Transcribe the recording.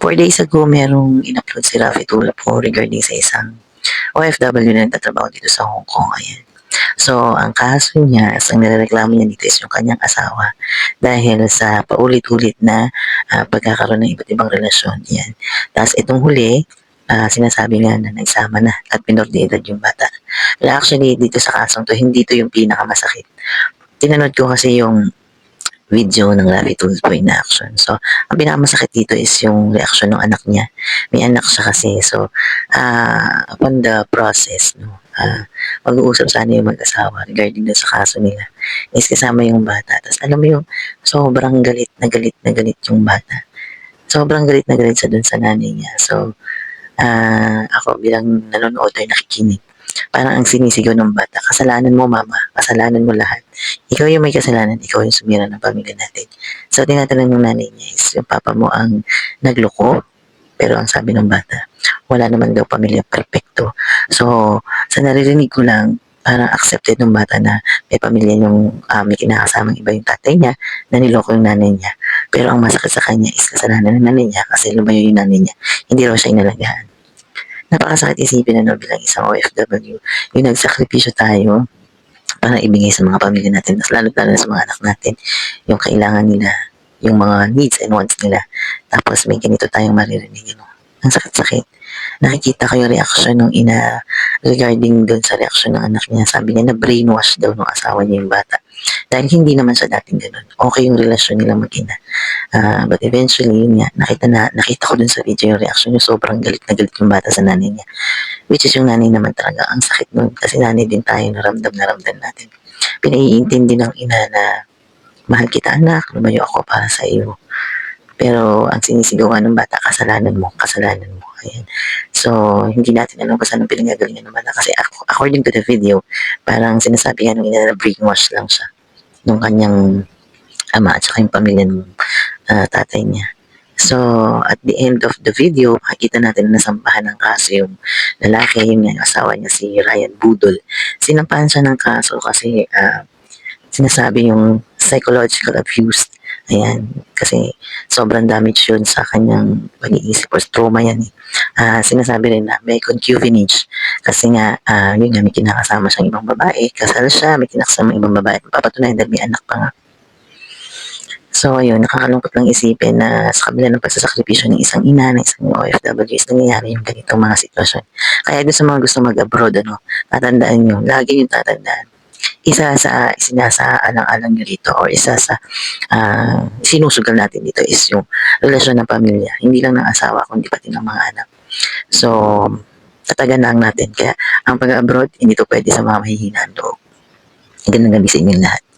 Four days ago, merong in-upload si Rafi Tulfo regarding sa isang OFW na nagtatrabaho dito sa Hong Kong. Ayan. So, ang kaso niya, ang nireklamo niya dito is yung kanyang asawa dahil sa paulit-ulit na ah, pagkakaroon ng iba't ibang relasyon. Yan. Tapos itong huli, ah, sinasabi nga na nagsama na at minor de yung bata. Pero actually, dito sa kasong to, hindi to yung pinakamasakit. Tinanood ko kasi yung video ng Rafi Tulfo in action. So, ang pinakamasakit dito is yung reaction ng anak niya. May anak siya kasi. So, ah upon the process, no, ah mag-uusap sana yung mag-asawa regarding dun sa kaso nila. Is kasama yung bata. Tapos alam mo yung sobrang galit na galit na galit yung bata. Sobrang galit na galit sa dun sa nanay niya. So, ah ako bilang nanonood ay nakikinig. Parang ang sinisigaw ng bata, kasalanan mo mama, kasalanan mo lahat. Ikaw yung may kasalanan, ikaw yung sumira ng pamilya natin. So, tinatanong ng nanay niya is, yung papa mo ang nagloko, pero ang sabi ng bata, wala naman daw pamilya perfecto. So, sa naririnig ko lang, parang accepted ng bata na may pamilya yung uh, may kinakasamang iba yung tatay niya, na niloko yung nanay niya. Pero ang masakit sa kanya is kasalanan ng nanay niya kasi lumayo yung nanay niya. Hindi raw siya inalagaan. Napakasakit isipin na no, bilang isang OFW, yung nagsakripisyo tayo para ibigay sa mga pamilya natin, mas lalo lalo sa mga anak natin, yung kailangan nila, yung mga needs and wants nila. Tapos may ganito tayong maririnig. Ano? Ang sakit-sakit. Nakikita ko yung reaction ng ina regarding doon sa reaction ng anak niya. Sabi niya na brainwash daw ng asawa niya yung bata. Dahil hindi naman siya dating ganun. Okay yung relasyon nila mag-ina. Ah, but eventually, yun nga, nakita, na, nakita ko dun sa video yung reaction niya. Sobrang galit na galit yung bata sa nanay niya. Which is yung nanay naman talaga. Ang sakit nun. Kasi nanay din tayo na ramdam na ramdam natin. Pinaiintindi ng ina na mahal kita anak, lumayo ako para sa iyo. Pero ang sinisigawan ng bata, kasalanan mo, kasalanan mo. Ayan. So, hindi natin alam kung saan ang pinanggagalingan ng bata. Kasi ac- according to the video, parang sinasabi nga ng ina na brainwash lang siya nung kanyang ama at saka yung pamilya ng ah, tatay niya. So, at the end of the video, makikita natin na nasampahan ng kaso yung lalaki, yun yung asawa niya si Ryan Budol. Sinampahan siya ng kaso kasi ah, sinasabi yung psychological abuse. Ayan, kasi sobrang damage yun sa kanyang pag-iisip or trauma yan eh. Ah, sinasabi rin na may concubinage kasi nga, ah, yun nga, may kinakasama siyang ibang babae, kasal siya, may kinakasama ibang babae, papatunayan dahil may anak pa nga. So, ayun, nakakalungkot lang isipin na sa kabila ng pagsasakripisyo ng isang ina, ng isang OFW, is nangyayari yung ganitong mga sitwasyon. Kaya doon sa mga gusto mag-abroad, ano, tatandaan nyo, lagi yung tatandaan. Isa sa sinasaalang-alang nyo dito or isa sa ah, sinusugal natin dito is yung relasyon ng pamilya. Hindi lang ng asawa, kundi pati ng mga anak. So, tatagan lang natin. Kaya, ang pag-abroad, hindi to pwede sa mga mahihinaan loob. Gandang gabi sa inyo lahat.